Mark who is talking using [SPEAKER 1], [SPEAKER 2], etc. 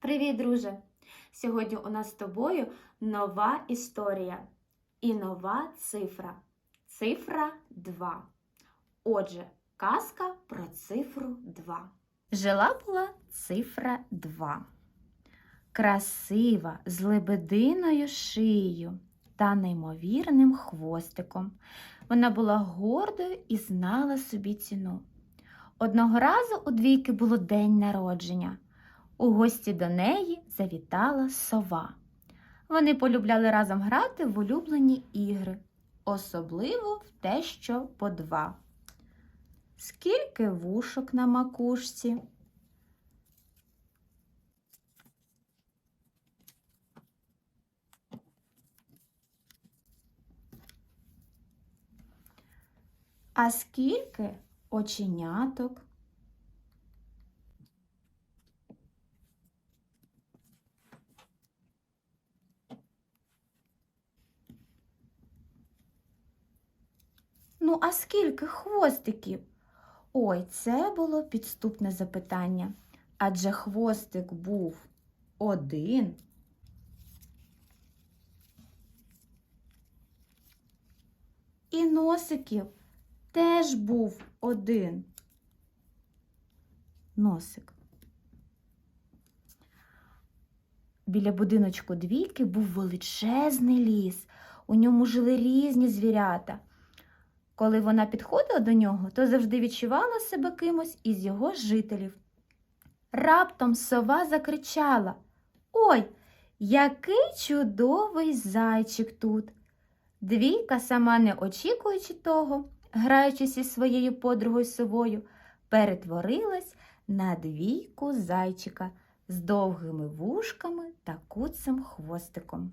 [SPEAKER 1] Привіт, друже! Сьогодні у нас з тобою нова історія і нова цифра. Цифра 2. Отже, казка про цифру 2. Жила була цифра 2. Красива, з лебединою шиєю та неймовірним хвостиком. Вона була гордою і знала собі ціну. Одного разу у двійки було день народження. У гості до неї завітала сова. Вони полюбляли разом грати в улюблені ігри, особливо в те, що по два. Скільки вушок на макушці? А скільки оченяток? Ну, а скільки хвостиків? Ой, це було підступне запитання. Адже хвостик був один. І носиків теж був один. Носик. Біля будиночку двійки був величезний ліс. У ньому жили різні звірята. Коли вона підходила до нього, то завжди відчувала себе кимось із його жителів. Раптом сова закричала Ой, який чудовий зайчик тут. Двійка, сама не очікуючи того, граючись із своєю подругою совою, перетворилась на двійку зайчика з довгими вушками та куцим хвостиком.